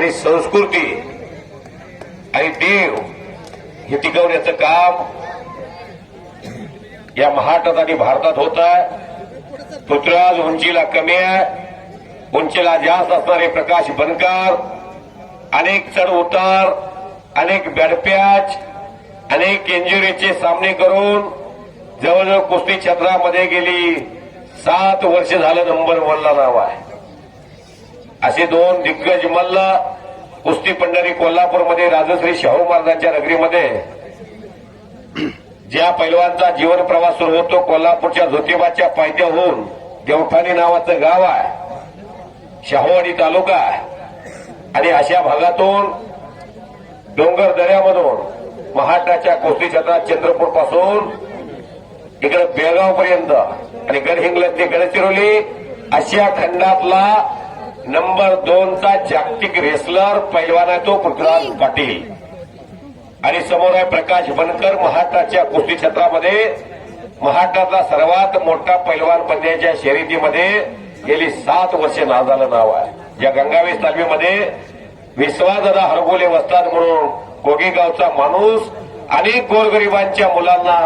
आणि संस्कृती आणि देव हे टिकवण्याचं काम या महाराष्ट्रात आणि भारतात होत आहे. पृथ्वीराज उंचीला कमी आहे. उंचीला जास्त असणारे प्रकाश बनकर अनेक चढ उतार अनेक बॅडपॅच अनेक इंजुरीचे सामने करून जवळजवळ कुस्ती क्षेत्रामध्ये गेली सात वर्ष झालं नंबर वनला नाव आहे. असे दोन दिग्गज मल्ल कुस्ती पंढरी कोल्हापूरमध्ये राजश्री शाहू महाराजांच्या नगरीमध्ये. ज्या पैलवानचा जीवन प्रवास सुरू होतो कोल्हापूरच्या ज्योतिबाच्या पायथ्याहून देवठाणी नावाचं गाव आहे. शाहूवाडी तालुका आहे. आणि अशा भागातून डोंगर दऱ्यामधून महाराष्ट्राच्या कुस्ती क्षेत्रात चंद्रपूरपासून इकडे बेळगाव पर्यंत आणि गडहिंग्लज ते गडचिरोली अशा खंडातला नंबर दोनचा जागतिक रेसलर पैलवान आहे तो पृथ्वीराज पाटील. आणि समोर आहे प्रकाश बनकर महाराष्ट्राच्या कुस्ती क्षेत्रामध्ये. महाराष्ट्रातला सर्वात मोठा पैलवान बनण्याच्या शर्यतीमध्ये गेली सात वर्षे नावालं नाव आहे. या गंगावेश तालमीमध्ये विश्वासदादा हरगोले वस्ताद म्हणून कोगेगावचा माणूस अनेक गोरगरिबांच्या मुलांना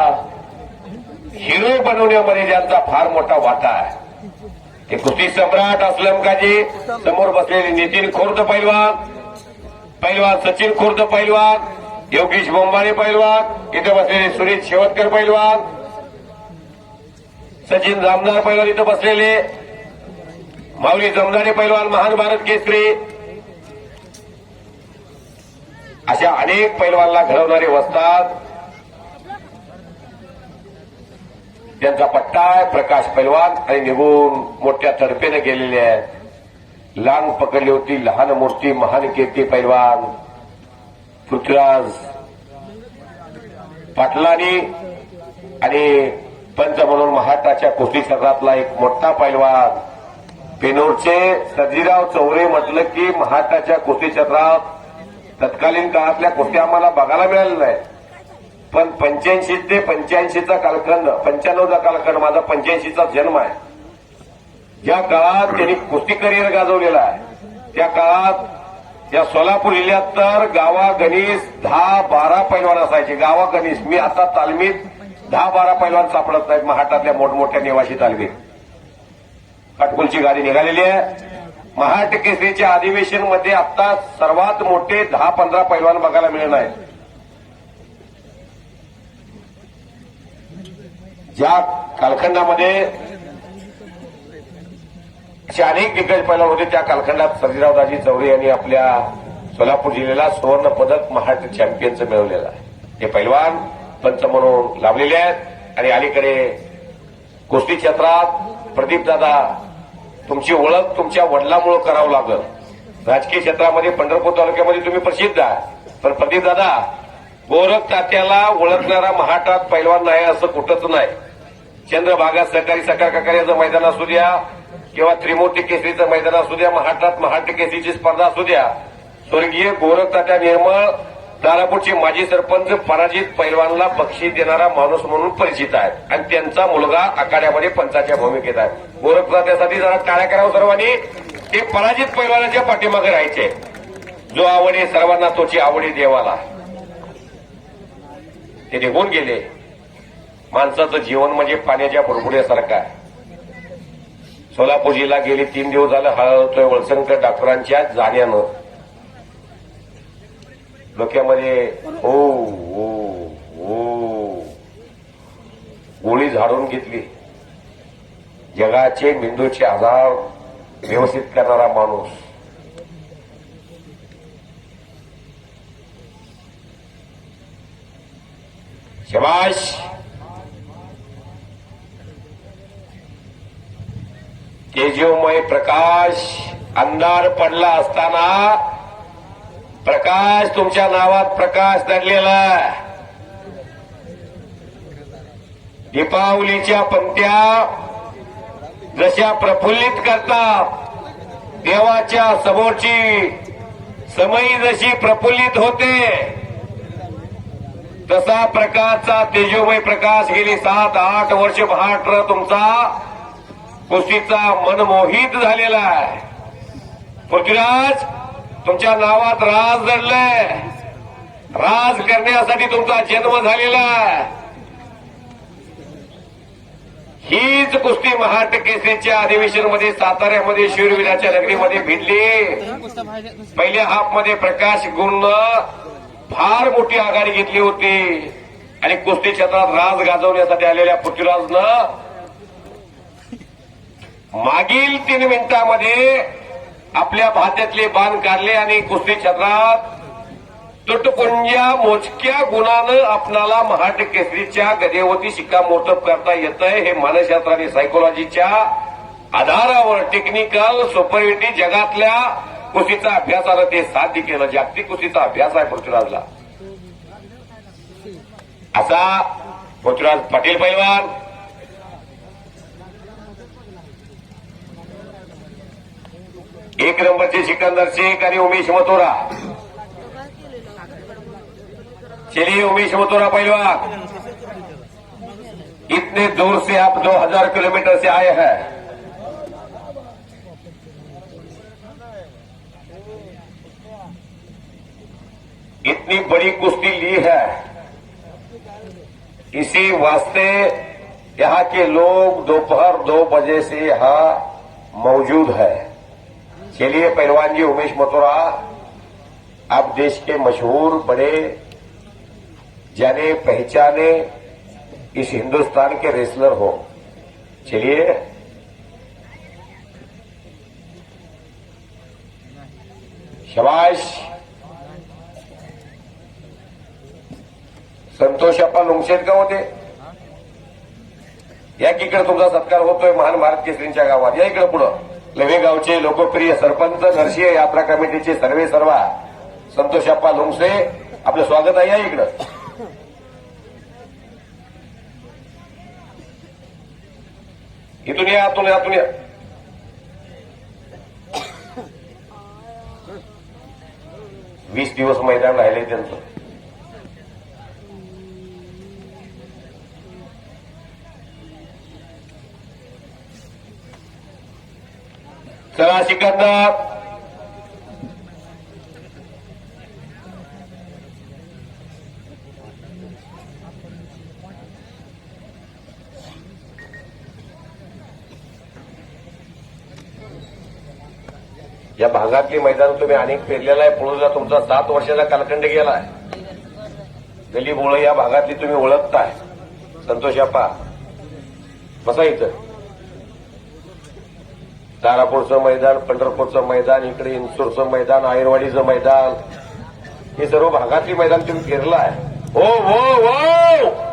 हिरो बनवण्यामध्ये ज्यांचा फार मोठा वाटा आहे. ते कुस्ती सम्राट असलम काजी समोर बसलेले नितीन खुर्द पैलवान पैलवान सचिन खुर्द पैलवान योगेश बोंबाने पैलवान इथं बसलेले सुरेश शेवतकर पैलवान सचिन जामदार पैलवान इथं बसलेले माऊली जमदारे पैलवान महान भारत केसरी अशा अनेक पैलवानला घडवणारे वस्तात त्यांचा पट्टा आहे प्रकाश पैलवान आणि निघून मोठ्या तडफेने गेलेले आहेत. लांग पकडली होती लहान मूर्ती महान कीर्ती पैलवान. पृथ्वीराज पाटलानी आणि पंच म्हणून महाराष्ट्राच्या कुस्ती क्षेत्रातला एक मोठा पैलवान. पेनोरचे सजीराव चौरे म्हटलं की महाराष्ट्राच्या कुस्ती क्षेत्रात तत्कालीन काळातल्या कुस्त्या आम्हाला बघायला मिळालेल्या आहेत पण पंच्याऐंशी ते पंच्याऐंशीचा कालखंड पंच्याण्णवचा कालखंड माझा पंच्याऐंशीचा जन्म आहे. ज्या काळात त्यांनी कुस्ती करिअर गाजवलेला आहे. त्या काळात या सोलापूर जिल्ह्यात तर गावागणीस दहा बारा पैलवान असायचे. गावा मी आता तालमीत दहा बारा पैलवान सापडत नाहीत. महाराष्ट्रातल्या मोठमोठ्या निवासी तालमीत. काटकुलची गाडी निघालेली आहे. महाराष्ट्र केसरीच्या अधिवेशनमध्ये आता सर्वात मोठे दहा पंधरा पैलवान बघायला मिळणार आहेत. ज्या कालखंडामध्ये असे अनेक दिग्गज पहिला होते त्या कालखंडात सर्जीरावदाजी चौरे यांनी आपल्या सोलापूर जिल्ह्याला सुवर्ण पदक महाराष्ट्र चॅम्पियनचं मिळवलेलं आहे. हे पैलवान पंच म्हणून लाभलेले आहेत. आणि अलीकडे कुस्ती क्षेत्रात प्रदीपदादा तुमची ओळख तुमच्या वडिलांमुळे करावं लागलं. राजकीय क्षेत्रामध्ये पंढरपूर तालुक्यामध्ये तुम्ही प्रसिद्ध आहे. पण प्रदीपदादा गोरख तात्याला ओळखणारा महाटात पैलवान नाही असं कुठंच नाही. चंद्रभागा सहकारी सकार कार्याचं मैदान असू द्या किंवा त्रिमूर्ती केसरीचं मैदान असू द्या महाटात महाराष्ट्र केसरीची स्पर्धा असू द्या. स्वर्गीय गोरखतात्या निर्मळ दारापूरचे माजी सरपंच पराजित पैलवानला बक्षीस देणारा माणूस म्हणून परिचित आहे आणि त्यांचा मुलगा आखाड्यामध्ये पंचाच्या भूमिकेत आहे. गोरखतात्यासाठी जरा टाळ्या करावं सर्वांनी. ते पराजित पैलवानाच्या पाठीमागे राहायचे. जो आवडे सर्वांना तोची आवडी देवाला. ते निघून गेले. माणसाचं जीवन म्हणजे पाण्याच्या बुडबुड्यासारखं आहे. सोलापूर जिल्हा गेली तीन दिवस झालं हळहळतोय वळसंकर डॉक्टरांच्या जाण्यानं. डोक्यामध्ये ओ ओ ओ गोळी झाडून घेतली. जगाचे मेंदूचे आजार व्यवस्थित करणारा माणूस. शबाश! तेजोमय प्रकाश अंधार पडला असताना प्रकाश तुमच्या नावात प्रकाश दडलेला दीपावलीच्या पंक्त्या जशा प्रफुल्लित करतात देवाच्या समोरची समयी जशी प्रफुल्लित होते तसा प्रकाशचा तेजोमय प्रकाश गेली सात आठ वर्ष महाराष्ट्र तुमचा कुस्तीचा मनमोहित झालेला आहे. पृथ्वीराज तुमच्या नावात राज जडलंय राज करण्यासाठी तुमचा जन्म झालेला आहे. हीच कुस्ती महाट केसरीच्या अधिवेशनमध्ये साताऱ्यामध्ये शूरवीराच्या नगरीमध्ये भिडली. पहिल्या हाफमध्ये प्रकाश गुणनं फार मोठी आघाडी घेतली होती. आणि कुस्ती क्षेत्रात राज गाजवण्यासाठी आलेल्या पृथ्वीराजनं मागील तीन मिनिटांमध्ये आपल्या भात्यातले बाण काढले आणि कुस्ती क्षेत्रात तुटपुंज्या मोजक्या गुणानं आपणाला महाट केसरीच्या गदेवती शिक्कामोर्तब करता येतंय. हे मानसशास्त्र आणि सायकोलॉजीच्या आधारावर टेक्निकल सुपरिटी जगातल्या कुस्तीचा अभ्यासानं ते साध्य केलं. जागतिक कुस्तीचा अभ्यास आहे पृथ्वीराजला. असा पृथ्वीराज पाटील पैलवान एक नंबरचे सिकंदर शेख आणि उमेश मथुरा। चलिए उमेश मथुरा पहलवान। इतने दूर से आप 2000 किलोमीटर से आए हैं। इतनी बड़ी कुश्ती ली है। इसी वास्ते यहाँ के लोग दोपहर दो बजे से यहाँ मौजूद है। चलिए पहलवान जी उमेश मथुरा आप देश के मशहूर बड़े जाने पहचाने इस हिंदुस्तान के रेसलर हो। चलिए। शबाश। संतोष अप्पा लुंगशेट का होते। या इकडे तुमचा सत्कार होतोय महान भारत केसरींच्या गावात या इकडे पुढं। लवे गावचे लोकप्रिय सरपंच नरसिंह यात्रा कमिटीचे सर्वे सर्वा. संतोष अप्पा लोंगसे आपलं स्वागत आहे या इकडं. इथून या आतून या, आतून या. वीस दिवस मैदान राहिले त्यांचं. चला सिकंदर या भागातली मैदान तुम्ही अनेक पेरलेला आहे. पुळूला तुमचा सात वर्षाचा कालखंड गेला आहे गली मुळे या भागातली तुम्ही ओळखताय. संतोष अप्पा बसा इथं. तारापूरचं मैदान पंढरपूरचं मैदान इकडे इन्सूरचं मैदान आयरवाडीचं मैदान. हे सर्व भागातली मैदान तुम्ही फिरला आहे हो हो हो!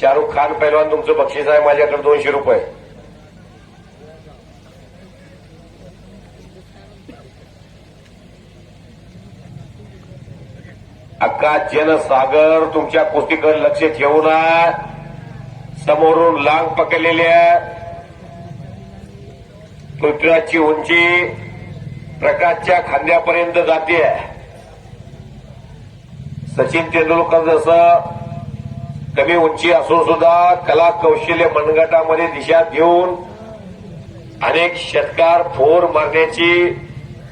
शाहरुख खान पैलवान तुमचं बक्षीस आहे माझ्याकडे दोनशे रुपये. अक्का जनसागर तुमच्या कुस्तीकडे लक्ष ठेवून समोरून लांग पकडलेल्या पृथ्वीराजची उंची प्रकाशच्या खांद्यापर्यंत जाते. सचिन तेंडुलकर जसं कमी उंची असून सुद्धा कला कौशल्य मनगटामध्ये दिशा देऊन अनेक षटकार फोर मारण्याची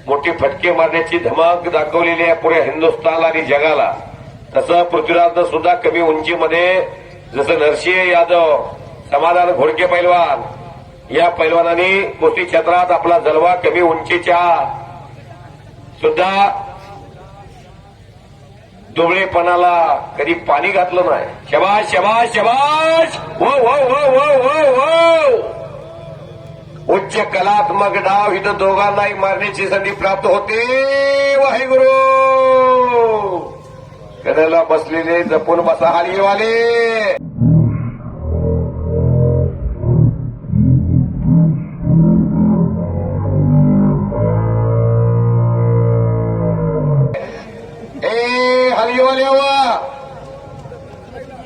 मोठे फटके मारण्याची धमक दाखवलेली आहे पुऱ्या हिंदुस्थान आणि जगाला. तसं पृथ्वीराजनं सुद्धा कमी उंचीमध्ये जसं नरसिंह यादव समाधान घोडके पैलवान या पैलवानांनी कुस्ती क्षेत्रात आपला जलवा कमी उंचीच्या सुद्धा दुबळेपणाला कधी पाणी घातलं नाही. शबाश शबाश शबाश! वो वो वो वो वो वो! उच्च कलात्मक डाव इथं दोघांनाही मारण्याची संधी प्राप्त होते. वाहेगुरु! कडेला बसलेले जपून बसा हालीवाले ए हलगीवाले वा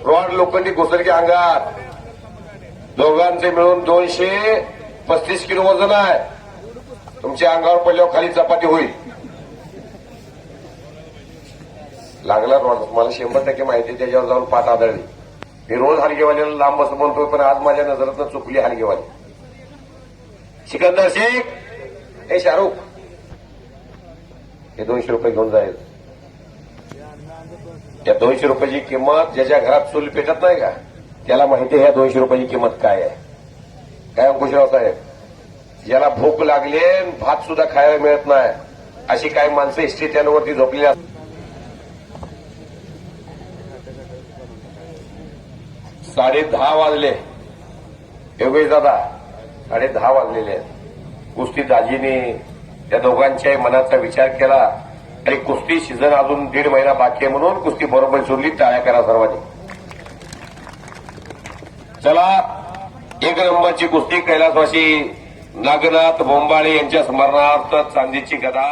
रॉड लोखंडी घुसरके अंगात. दोघांचे मिळून दोनशे पस्तीस किलो वजन आहे. तुमच्या अंगावर पडल्यावर खाली चपाती होईल. लागला माणूस मला शंभर टक्के माहिती आहे, त्याच्यावर जाऊन पाठ आदळली. मी रोज हलगेवाल्याला लांब असं बोलतोय पण आज माझ्या नजरातनं चुकली हलगेवाली. सिकंदर शेख हे शाहरुख! हे दोनशे रुपये घेऊन जाईल. त्या दोनशे रुपयाची किंमत ज्याच्या घरात चूल पेटत नाही का? त्याला माहिती आहे ह्या दोनशे रुपयाची किंमत काय आहे. काय अंकुशराव साहेब? ज्याला भूक लागली भात सुद्धा खायला मिळत नाही. अशी काही माणसं इस्टेट्यांवरती झोपलेली असतात. साडे दहा वाजले. योगेश दादा साडे दहा वाजलेले आहेत. कुस्ती दाजीने त्या दोघांच्याही मनाचा विचार केला. आणि कुस्ती सीझन अजून दीड महिना बाकी आहे म्हणून कुस्ती बरोबर सोडली टाळ्या करा सर्वांनी. चला एक नंबरची कुस्ती कैलासवासी नागनाथ बोंबाळे यांच्या स्मरणार्थ चांदीची गदा.